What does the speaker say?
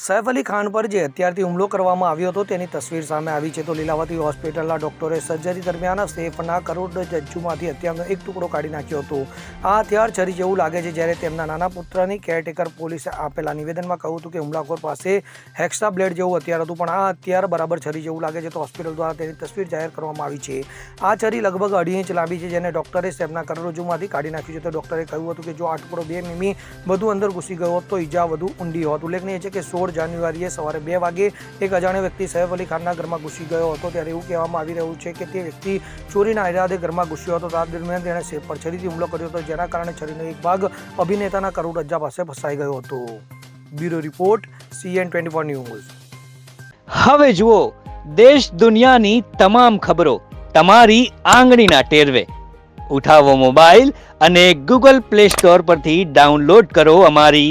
સૈફ અલી ખાન પર જે અત્યારથી હુમલો કરવામાં આવ્યો હતો, તેની તસવીર સામે આવી છે. તો લીલાવતી હોસ્પિટલના ડોક્ટરે સર્જરી દરમિયાન સૈફના કરોડ જજ્જુમાંથી હથિયારનો એક ટુકડો કાઢી નાખ્યો હતો. આ હથિયાર છરી જેવું લાગે છે, જ્યારે તેમના નાના પુત્રની કેરટેકર પોલીસે આપેલા નિવેદનમાં કહ્યું હતું કે હુમલાખોર પાસે હેક્સા બ્લેડ જેવું હથિયાર હતું, પણ આ હથિયાર બરાબર છરી જેવું લાગે છે. તો હોસ્પિટલ દ્વારા તેની તસવીર જાહેર કરવામાં આવી છે. આ છરી લગભગ અઢી ઇંચ લાંબી છે, જેને ડોક્ટરે તેમના કરોડરજ્જુમાંથી કાઢી નાખ્યું છે. તો ડોક્ટરે કહ્યું હતું કે જો આ ટુકડો બે મીમી વધુ અંદર ઘૂસી ગયો હોત, તો ઈજા વધુ ઊંડી હોત. ઉલ્લેખનીય છે કે સોળ જાન્યુઆરીએ સવારે બે વાગે એક અજાણ્યો વ્યક્તિ સૈફ અલી ખાનના ઘરમાં ઘૂસી ગયો હતો. ત્યારે એવું કહેવામાં આવી રહ્યું છે કે તે વ્યક્તિ ચોરીના ઇરાદે ઘરમાં ઘૂસ્યો હતો. આ દરમિયાન તેણે સેફ પર છરીથી હુમલો કર્યો હતો, જેના કારણે છરીનો એક ભાગ અભિનેતાના કરોડરજ્જા પાસે ફસાઈ ગયો હતો. Bureau report, CN twenty four news. હવે જુઓ, દેશ દુનિયાની તમામ ખબરો તમારી આંગળીના ટેરવે. ઉઠાવો મોબાઈલ અને ગૂગલ પ્લે સ્ટોર પરથી ડાઉનલોડ કરો અમારી